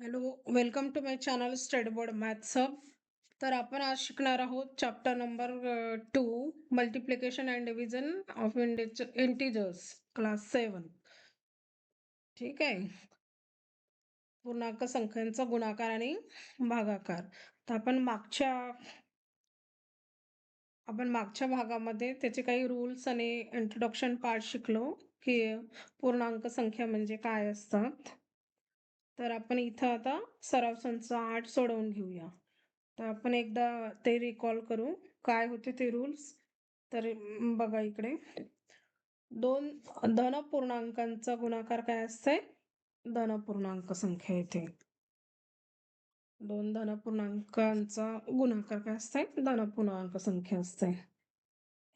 Hello welcome to my channel study board maths hub. तर आपण आज शिकणार आहोत chapter number two multiplication and division of integers integers class seven ठीक आहे? पूर्णांक संख्यांचा गुणाकार आणि भागाकार. तर आपण मागच्या आपण मागच्या भागामध्ये त्याचे काही रूल्स आणि इंट्रोडक्शन पार्ट शिकलो की पूर्णांक संख्या म्हणजे काय असतात. तर आपण इथं आता सराव संच आठ सोडवून घेऊया. तर आपण एकदा ते रिकॉल करू. काय होते ते रूल्स तर बघा इकडे. दोन धन पूर्णांकांचा गुणाकार काय असते धन पूर्णांक संख्या येते. दोन धन पूर्णांकांचा गुणाकार काय असते धन पूर्णांक संख्या असते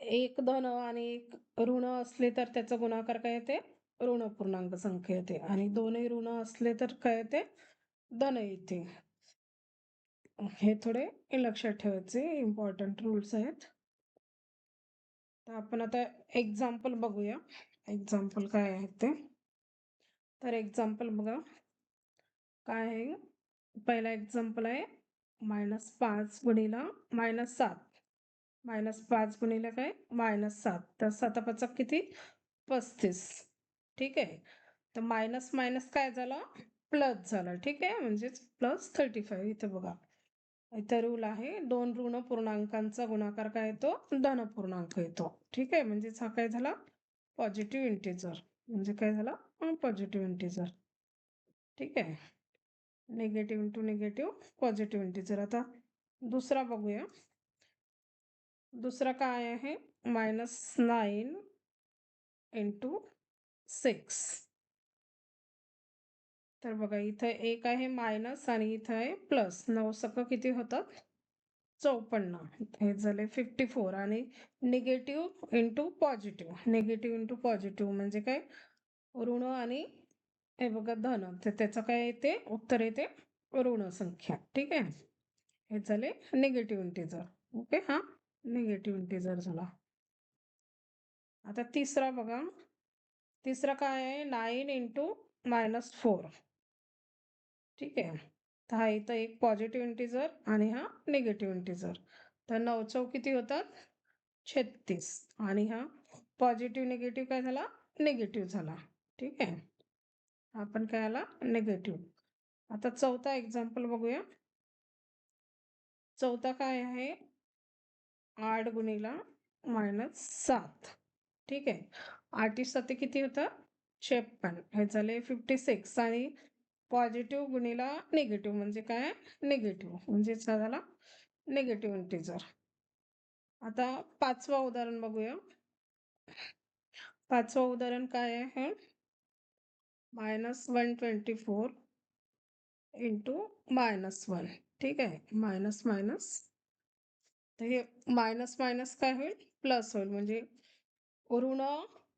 एक धन आणि एक ऋण असले तर त्याचा गुणाकार काय येते? ऋण पूर्णांक संख्या येते. आणि दोनही ऋण असले तर काय येते? धन येते. हे थोडे लक्षात ठेवायचे. इम्पॉर्टंट रूल्स आहेत. तर आपण आता एक्झाम्पल बघूया. एक्झाम्पल काय आहे ते? तर एक्झाम्पल बघा. काय आहे? पहिला एक्झाम्पल आहे मायनस पाच गुणीला मायनस सात. मायनस पाच गुणीला काय? मायनस सात. तर सातापाचा किती? पस्तीस. ठीक आहे? तर मायनस मायनस काय झालं? प्लस झालं ठीक आहे? म्हणजेच प्लस थर्टी फाईव्ह इथं बघा. इथं रूल आहे दोन ऋण पूर्णांकांचा गुणाकार काय येतो? धन पूर्णांक येतो. ठीक आहे? म्हणजेच हा काय झाला? पॉझिटिव्ह इंटेजर म्हणजे काय झाला? पॉझिटिव्ह इंटेजर ठीक आहे? Negative into negative positive integer आता दुसरा बघूया. दुसरा काय आहे? Minus nine into six. तर बघा इथं एक आहे मायनस आणि इथं आहे प्लस. नऊ सक किती होतात? चौपन्न. हे झाले फिफ्टी फोर आणि negative into positive negative into positive म्हणजे काय? ऋण आणि हे बघा धन. तर त्याचं काय येते? उत्तर येते ऋण संख्या ठीक आहे? हे झाले निगेटिव्ह इंटीजर ओके हा? निगेटिव्ह इंटीजर झाला. आता तिसरा बघा. तिसरा काय आहे? Nine into minus four. ठीक आहे. तर हा इथं एक पॉझिटिव्ह इंटीजर आणि हा निगेटिव्ह इंटीजर. तर नऊ चौ किती होतात? छत्तीस. आणि हा पॉझिटिव्ह निगेटिव्ह काय झाला? निगेटिव्ह झाला. ठीक आहे. आपण काय आला? निगेटिव्ह. आता चौथा एक्झाम्पल बघूया. चौथा काय आहे? आठ गुणीला मायनस सात. ठीक आहे. आठ ते किती होतं? छप्पन. हे झाले फिफ्टी सिक्स आणि पॉझिटिव्ह गुणीला निगेटिव्ह म्हणजे काय? निगेटिव्ह म्हणजे झाला? निगेटिव्ह इंटीजर आता पाचवा उदाहरण बघूया. पाचवं उदाहरण काय आहे? Minus one twenty four into minus one ठीक आहे? मायनस मायनस तर हे मायनस मायनस काय होईल? प्लस होईल. म्हणजे ऋण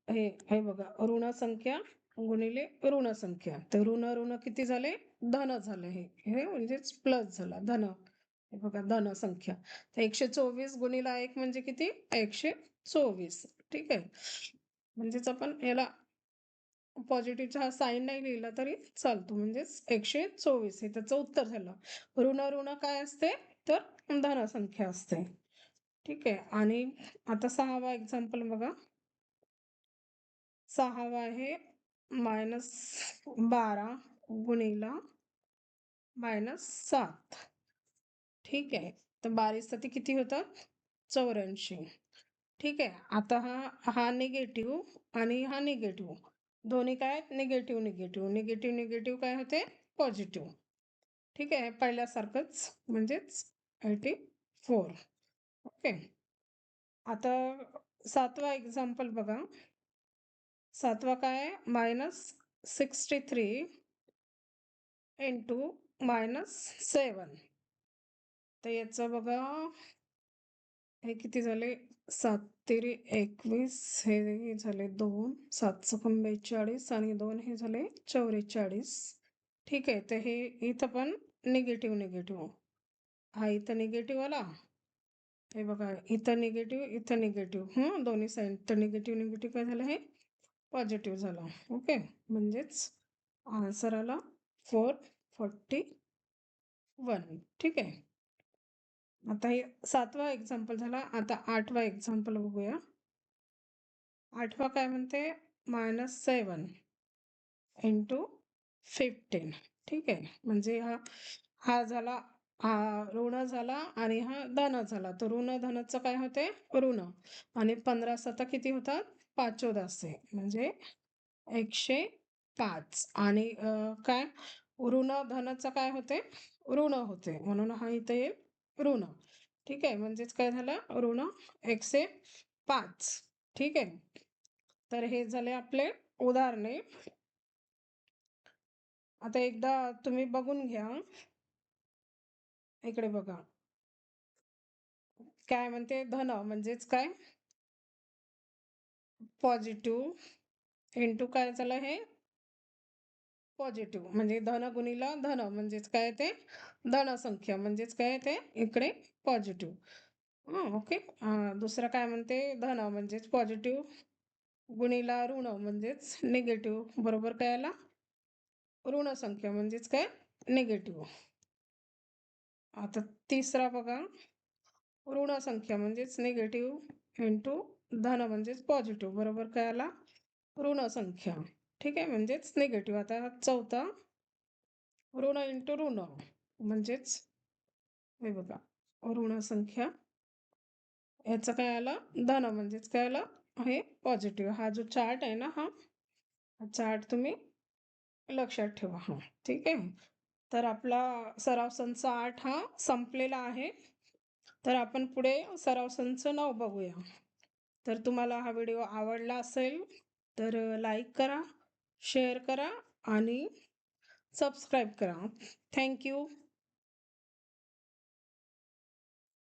हे हे बघा ऋण संख्या गुणिले ऋण संख्या तर ऋण ऋण किती झाले? धन झाले हे. हे म्हणजेच प्लस झाला. धन. हे बघा धन संख्या तर एकशे चोवीस गुणिला एक म्हणजे किती? एकशे चोवीस. ठीक आहे. म्हणजेच आपण याला पॉझिटिव्हचा हा साईन नाही लिहिला तरी चालतो. म्हणजेच एकशे चोवीस. हे त्याचं उत्तर झालं. ऋण ऋण काय असते? तर धन संख्या असते. ठीक आहे. आणि आता सहावा एक्झाम्पल बघा. सहावा आहे. मायनस बारा गुणीला मायनस सात. ठीक आहे. तर बारीस ते किती होतात चौऱ्याऐंशी. ठीक आहे. आता हा हा निगेटिव्ह आणि हा निगेटिव्ह दोन्ही काय निगेटिव्ह निगेटिव्ह निगेटिव्ह निगेटिव्ह काय होते? पॉझिटिव्ह ठीक आहे. पहिल्यासारखंच म्हणजेच एटी फोर ओके आता सातवा एक्झाम्पल बघा. सातवा काय minus sixty three into minus seven. तर याचं बघा. हे किती झाले? सात तेरी एकवीस. हे झाले दोन. सात सकम बेचाळीस आणि दोन हे झाले चौवेचाळीस. ठीक आहे. तर हे इथं पण निगेटिव्ह निगेटिव्ह. हा इथं निगेटिव्ह आला. हे बघा इथं निगेटिव्ह इथं निगेटिव्ह. हं दोन्ही साईड तर निगेटिव्ह निगेटिव्ह काय झालं हे? पॉझिटिव्ह झाला. ओके? म्हणजेच आन्सर आला फोर फोर्टी वन. ठीक आहे. आता हे सातवा एक्झाम्पल झाला. आता आठवा एक्झाम्पल बघूया. आठवा काय म्हणते? Minus seven into fifteen. ठीक आहे. म्हणजे हा हा झाला हा ऋण झाला आणि हा धन झाला. तर ऋण धनाचं काय होते? ऋण. आणि पंधरा सता किती होतात? पाचोदासे म्हणजे एकशे पाच. आणि काय? ऋण धनाचं काय होते? ऋण होते. म्हणून हा इथे येईल ऋण. ठीक आहे? म्हणजेच काय झालं? ऋण एकशे पाच. ठीक आहे? तर हे झाले आपले उदाहरणे. आता एकदा तुम्ही बघून घ्या. इकडे बघा. काय म्हणते? धन म्हणजेच काय? पॉझिटिव्ह इंटू काय झालं हे? पॉझिटिव्ह म्हणजे धन गुणिला धन म्हणजेच काय ते? धनसंख्या म्हणजेच काय ते? इकडे पॉझिटिव्ह. ओके. दुसरं काय म्हणते? धन म्हणजेच पॉझिटिव्ह. गुणिला ऋण म्हणजेच निगेटिव्ह. बरोबर काय आला? ऋणसंख्या म्हणजेच काय? निगेटिव्ह. आता तिसरा बघा. ऋणसंख्या म्हणजेच निगेटिव्ह इंटू धन म्हणजेच पॉझिटिव्ह बरोबर काय आला ऋण संख्या. ठीक आहे म्हणजेच निगेटिव्ह आता चौथा ऋण इंटू ऋण म्हणजेच हे बघा ऋण संख्या. याचं काय आलं धन म्हणजेच काय आलं हे पॉझिटिव्ह हा जो चार्ट आहे ना हा चार्ट तुम्ही लक्षात ठेवा हा. ठीक आहे? तर आपला सराव संच आठ हा संपलेला आहे. तर आपण पुढे सराव संच नऊ बघूया. तर तुम्हाला हा व्हिडिओ आवडला असेल तर लाईक करा शेअर करा आणि सबस्क्राईब करा. थँक्यू